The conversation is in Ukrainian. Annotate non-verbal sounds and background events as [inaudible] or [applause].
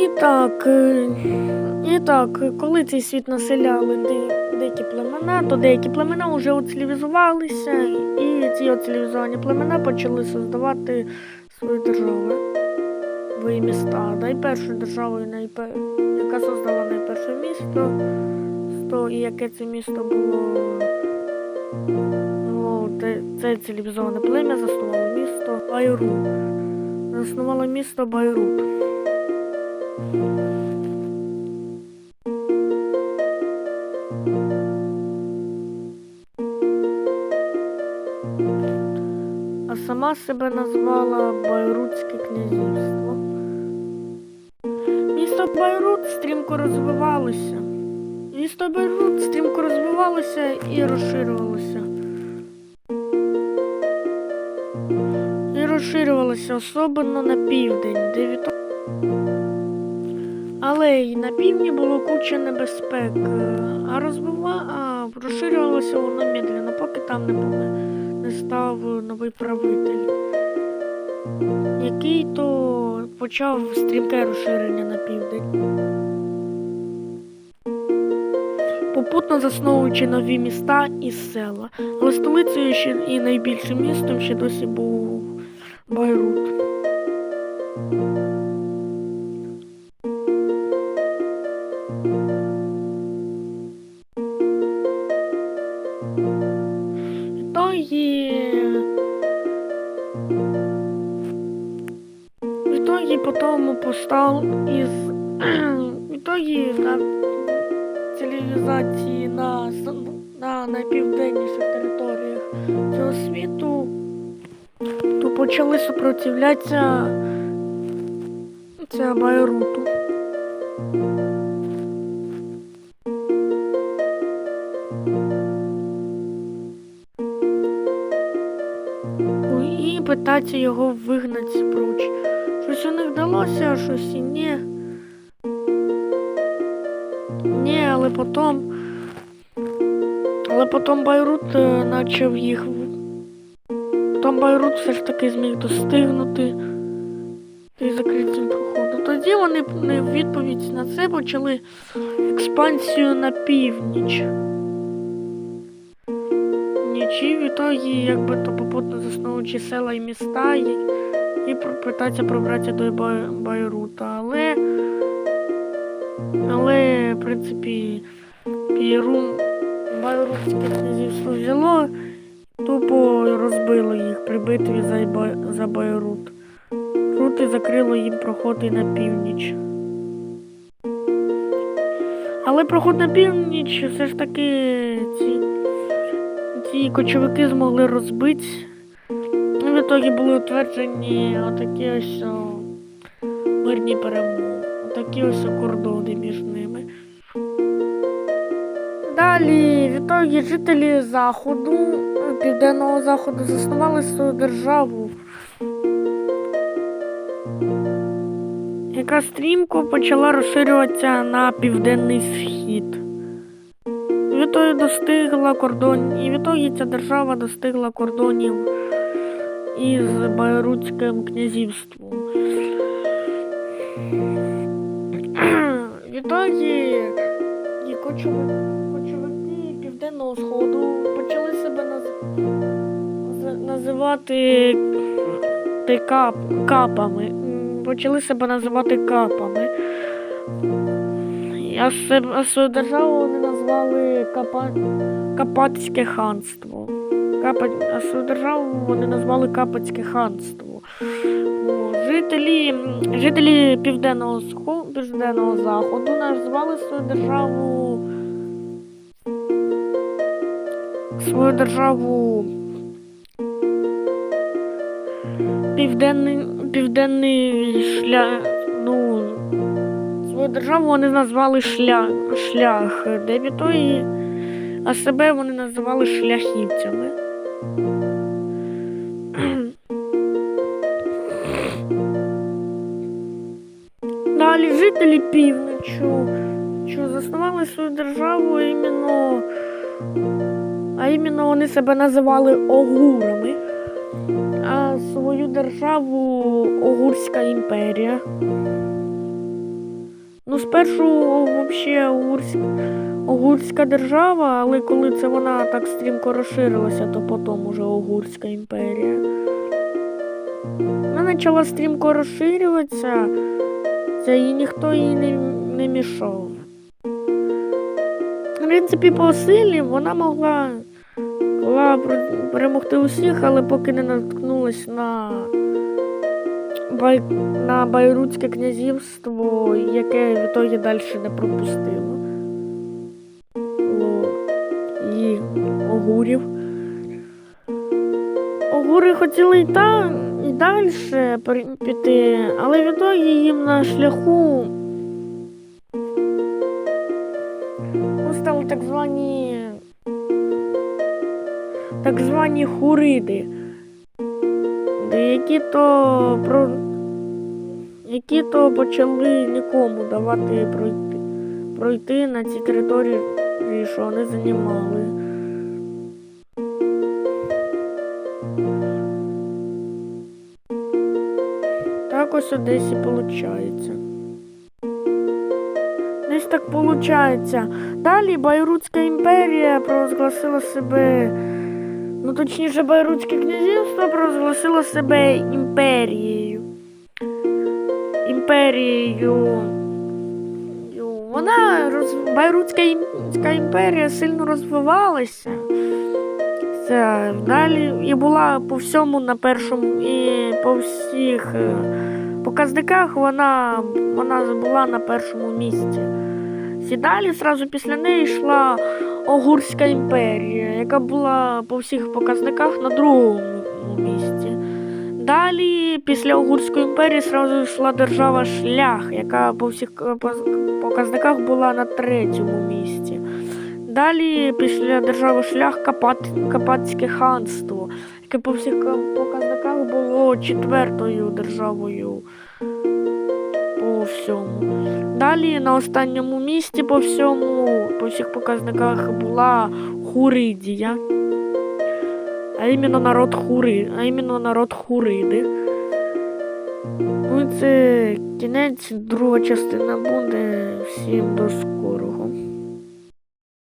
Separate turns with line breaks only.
І так, е, і так, коли цей світ населяли де- деякі племена, то деякі племена вже оцивілізувалися, і ці оцивілізовані племена почали создавати свої держави, свої міста. Найпершою державою, найпер... яка создала найперше місто, сто- і яке це місто було. було те- це цивілізоване плем'я заснувало місто Байрут. Заснувало місто Байрут. А сама себе назвала Байрутське князівство. Місто Байрут стрімко розвивалося. Місто Байрут стрімко розвивалося і розширювалося. І розширювалося особливо на південь, де від... Але на півдні було куча небезпек, а розвива... а розширювалося воно медленно, поки там не були не став новий правитель, який то почав стрімке розширення на південь. Попутно засновуючи нові міста і села. Але столицею ще і найбільшим містом ще досі був Байрут. Итоге потом постал из... [clears throat] В итоге на цивілізації на, на найпівденніших територіях цього світу то почали супротивлятися ця Байруту. і питатися його вигнати проч. Щось них вдалося, а щось і ні. Ні, але потім. Але потім Байрут е, почав їх. Потім Байрут все ж таки зміг достигнути і закритим проходом. Тоді вони не в відповідь на це почали експансію на північ. Нічі в ітогі, якби то попутно засновуючи села і міста і, і питаться пробратися до Бай- Байрута. Але, але, в принципі, Піру Байрутське князівство взяло, тупо розбило їх при битві за, Бай- за Байрут. Рути закрило їм проходи на північ. Але проход на північ все ж таки ці ці кочовики змогли розбити. І в ітогі були утверджені отакі ось о, мирні перемоги. Отакі ось о кордони між ними. Далі, в ітогі жителі Заходу, Південного Заходу заснували свою державу, яка стрімко почала розширюватися на південний схід. Відтоді достигла кордон, і відтоді ця держава достигла кордонів із Байрутським князівством. Відтоді кочовики Південного Сходу почали себе наз... називати кап... капами. Почали себе називати капами. А свою державу вони назвали Капа... Капатське ханство. А свою державу вони назвали Капацьке ханство. Жителі, жителі Південного Південного Заходу назвали свою державу свою державу Південний, Південний шлях. Ну, свою державу вони назвали шлях, шлях де відтої, а себе вони називали шляхівцями. Далі жителі півночі, що заснували свою державу іменно, а іменно вони себе називали огурами, а свою державу Огурська імперія. Ну, спершу взагалі Угурська, Угурська держава, але коли це вона так стрімко розширилася, то потім уже Угурська імперія. Вона почала стрімко розширюватися, це і ніхто їй не, не мішав. В принципі, по силі вона могла, могла перемогти усіх, але поки не наткнулась на, бай, на Байрутське князівство, яке в ітогі далі не пропустило. Огурів. Огури хотіли і та і далі піти, але в їм на шляху стали так звані так звані хуриди, які то про які то почали нікому давати пройти, пройти на ці території, що вони займали. Так ось десь і виходить. Десь так виходить. Далі Байрутська імперія провозгласила себе, ну точніше, Байрутське князівство провозгласило себе імперією. Імперією. Вона. Байрутська імперія сильно розвивалася. Це далі і була по всьому на першому і по всіх е, показниках вона, вона була на першому місці. І далі зразу після неї йшла Огурська імперія, яка була по всіх показниках на другому місці. Далі, після Огурської імперії, зразу йшла держава Шлях, яка по всіх е, показниках була на третьому місці. Далі, після держави Шлях, Капат, Капатське ханство, яке по всіх показниках було четвертою державою по всьому. Далі на останньому місці по всьому, по всіх показниках була Хуридія. А іменно народ Хури, а іменно народ Хуриди. Ну і це кінець, друга частина буде. Всім до.